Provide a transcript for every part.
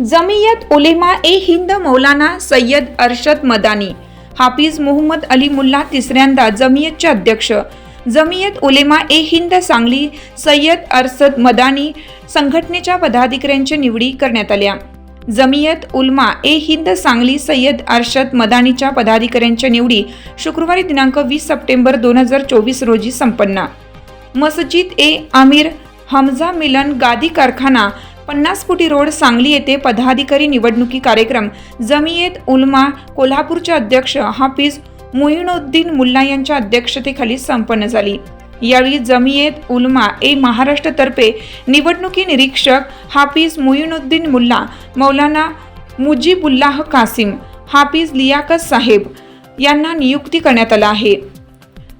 जमियत उलेमा ए हिंद मौलाना सय्यद अरशद मदानी हाफिज मोहम्मद अली मुल्ला तिसऱ्यांदा जमियतचे अध्यक्ष जमियत उलेमा ए हिंद सांगली सय्यद अरसद मदानी संघटनेच्या पदाधिकाऱ्यांच्या निवडी करण्यात आल्या जमियत उलमा ए हिंद सांगली सय्यद अरशद मदानीच्या पदाधिकाऱ्यांच्या निवडी शुक्रवारी दिनांक वीस सप्टेंबर दोन हजार चोवीस रोजी संपन्न. मस्जिद ए आमिर हमजा मिलन गादी कारखाना पन्नास फुटी रोड सांगली येथे पदाधिकारी निवडणुकी कार्यक्रम जमियत उलमा कोल्हापूरचे अध्यक्ष हाफिज मुईनुद्दीन मुल्ला यांच्या अध्यक्षतेखाली संपन्न झाली. यावेळी जमियत उलमा ए महाराष्ट्रतर्फे निवडणुकी निरीक्षक हाफिज मुईनुद्दीन मुल्ला मौलाना मुजीबुल्लाह कासिम हाफिज लियाकत साहेब यांना नियुक्ती करण्यात आला आहे.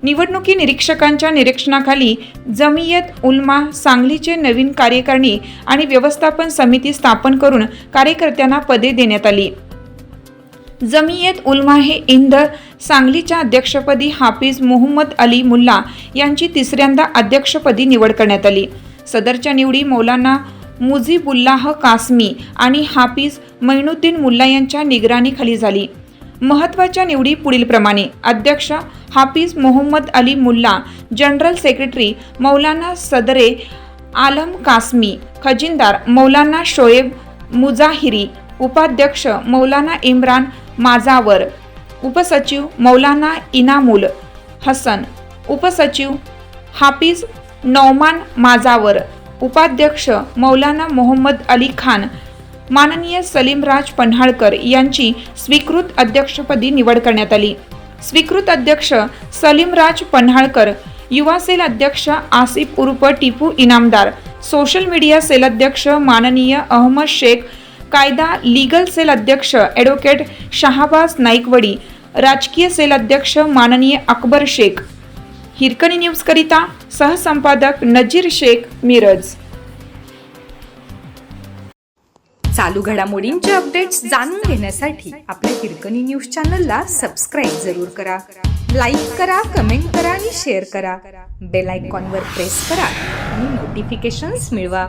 निवडणुकी निरीक्षकांच्या निरीक्षणाखाली जमियत उलमा सांगलीचे नवीन कार्यकारिणी आणि व्यवस्थापन समिती स्थापन करून कार्यकर्त्यांना पदे देण्यात आली. जमियत उलमा हे इंद सांगलीच्या अध्यक्षपदी हाफिज मोहम्मद अली मुल्ला यांची तिसऱ्यांदा अध्यक्षपदी निवड करण्यात आली. सदरच्या निवडी मौलाना मुझीबुल्लाह कासमी आणि हाफिज मैनुद्दीन मुल्ला यांच्या निगराणीखाली झाली. महत्त्वाच्या निवडी पुढीलप्रमाणे अध्यक्ष हाफिज मोहम्मद अली मुल्ला जनरल सेक्रेटरी मौलाना सदरे आलम कासमी खजिनदार मौलाना शोएब मुजाहिरी उपाध्यक्ष मौलाना इम्रान माजावर उपसचिव मौलाना इनामुल हसन उपसचिव हाफिज नौमान माजावर उपाध्यक्ष मौलाना मोहम्मद अली खान माननीय सलीमराज पन्हाळकर यांची स्वीकृत अध्यक्षपदी निवड करण्यात आली. स्वीकृत अध्यक्ष सलीमराज पन्हाळकर युवा सेल अध्यक्ष आसिफ उर्फ Tipu Inamdar social media cell अध्यक्ष माननीय अहमद शेख कायदा लीगल सेल अध्यक्ष ॲडव्होकेट शहाबाज नाईकवडी राजकीय सेल अध्यक्ष माननीय अकबर शेख. हिरकणी न्यूजकरिता सहसंपादक नजीर शेख मिरज. चालू घडामोडींचे अपडेट्स जाणून घेण्यासाठी आपल्या हिरकणी न्यूज चॅनलला सबस्क्राईब जरूर करा. लाईक करा कमेंट करा आणि शेअर करा. बेल आयकॉनवर प्रेस करा आणि नोटिफिकेशन्स मिळवा.